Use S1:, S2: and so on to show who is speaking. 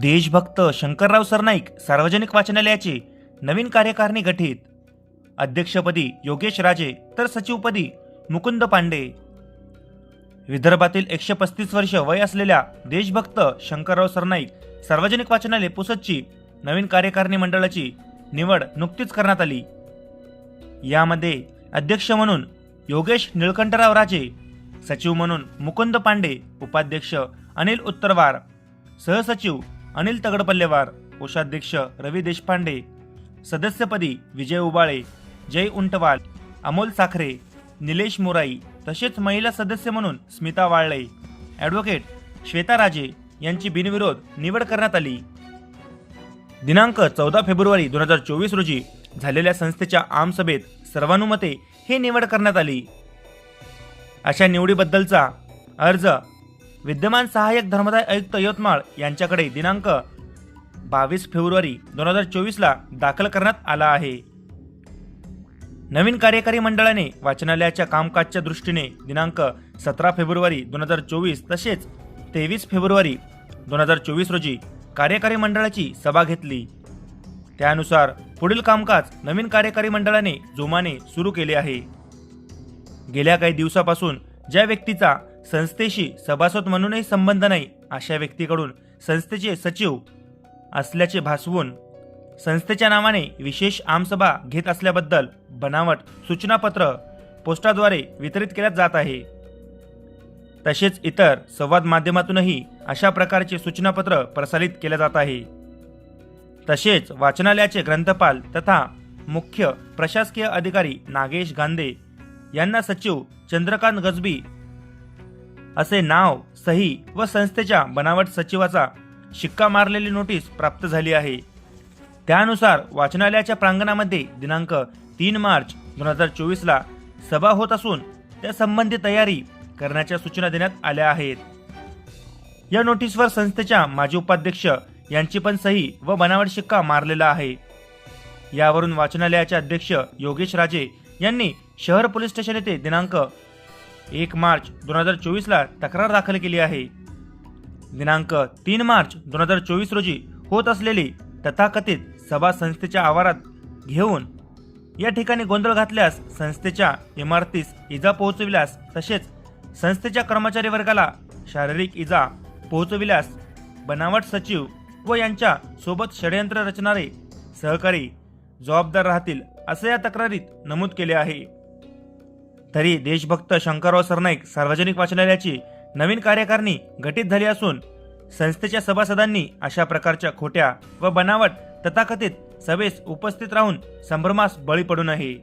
S1: देशभक्त शंकरराव सरनाईक सार्वजनिक वाचनालयाचे नवीन कार्यकारिणी गठीत. अध्यक्षपदी योगेश राजे तर सचिवपदी मुकुंद पांडे. विदर्भातील एकशे पस्तीस वर्ष वय असलेल्या देशभक्त शंकरराव सरनाईक सार्वजनिक वाचनालय पुसदची नवीन कार्यकारिणी मंडळाची निवड नुकतीच करण्यात आली. यामध्ये अध्यक्ष म्हणून योगेश निळकंठराव राजे सचिव म्हणून मुकुंद पांडे उपाध्यक्ष अनिल उत्तरवार सहसचिव अनिल तगडपल्लेवार कोषाध्यक्ष रवी देशपांडे सदस्यपदी विजय उबाळे जय उंटवाल अमोल साखरे निलेश मोराई तसेच महिला सदस्य म्हणून स्मिता वाळले ॲडव्होकेट श्वेता राजे यांची बिनविरोध निवड करण्यात आली. दिनांक चौदा फेब्रुवारी दोन हजार चोवीस रोजी झालेल्या संस्थेच्या आमसभेत सर्वानुमते ही निवड करण्यात आली. अशा निवडीबद्दलचा अर्ज विद्यमान सहाय्यक धर्मदाय आयुक्त यवतमाळ यांच्याकडे दिनांक बावीस फेब्रुवारी दोन हजार चोवीसला दाखल करण्यात आला आहे. नवीन कार्यकारी मंडळाने वाचनालयाच्या कामकाजच्या दृष्टीने दिनांक सतरा फेब्रुवारी दोन हजार चोवीस तसेच तेवीस फेब्रुवारी दोन हजार चोवीस रोजी कार्यकारी मंडळाची सभा घेतली. त्यानुसार पुढील कामकाज नवीन कार्यकारी मंडळाने जोमाने सुरू केले आहे. गेल्या काही दिवसापासून ज्या व्यक्तीचा संस्थेशी सभासद म्हणूनही संबंध नाही अशा व्यक्तीकडून संस्थेचे सचिव असल्याचे भासवून संस्थेच्या नावाने विशेष आमसभा घेत असल्याबद्दल बनावट सूचनापत्र पोस्टाद्वारे वितरित केल्या जात आहे. तसेच इतर संवाद माध्यमातूनही अशा प्रकारचे सूचनापत्र प्रसारित केले जात आहे. तसेच वाचनालयाचे ग्रंथपाल तथा मुख्य प्रशासकीय अधिकारी नागेश गांधे यांना सचिव चंद्रकांत गजबी असे नाव सही व संस्थेच्या बनावट सचिवाचा शिक्का मारलेली नोटीस प्राप्त झाली आहे. त्यानुसार वाचनालयाच्या प्रांगणामध्ये दिनांक तीन मार्च दोन हजार चोवीसला सभा होत असून त्यासंबंधी तयारी करण्याच्या सूचना देण्यात आल्या आहेत. या नोटीसवर संस्थेच्या माजी उपाध्यक्ष यांची पण सही व बनावट शिक्का मारलेला आहे. यावरून वाचनालयाचे अध्यक्ष योगेश राजे यांनी शहर पोलीस स्टेशन येथे दिनांक एक मार्च दोन हजार चोवीसला तक्रार दाखल केली आहे. दिनांक तीन मार्च दोन हजार चोवीस रोजी होत असलेली तथाकथित सभा संस्थेच्या आवारात घेऊन या ठिकाणी गोंधळ घातल्यास संस्थेच्या इमारतीस इजा पोहोचविल्यास तसेच संस्थेच्या कर्मचारी वर्गाला शारीरिक इजा पोहोचविल्यास बनावट सचिव व यांच्या सोबत षडयंत्र रचणारे सहकारी जबाबदार राहतील असे या तक्रारीत नमूद केले आहे. तरी देशभक्त शंकरराव सरनाईक सार्वजनिक वाचनालयाची नवीन कार्यकारिणी घटित झाली असून संस्थेच्या सभासदांनी अशा प्रकारच्या खोट्या व बनावट तथाकथित सभेस उपस्थित राहून संभ्रमास बळी पडू नये.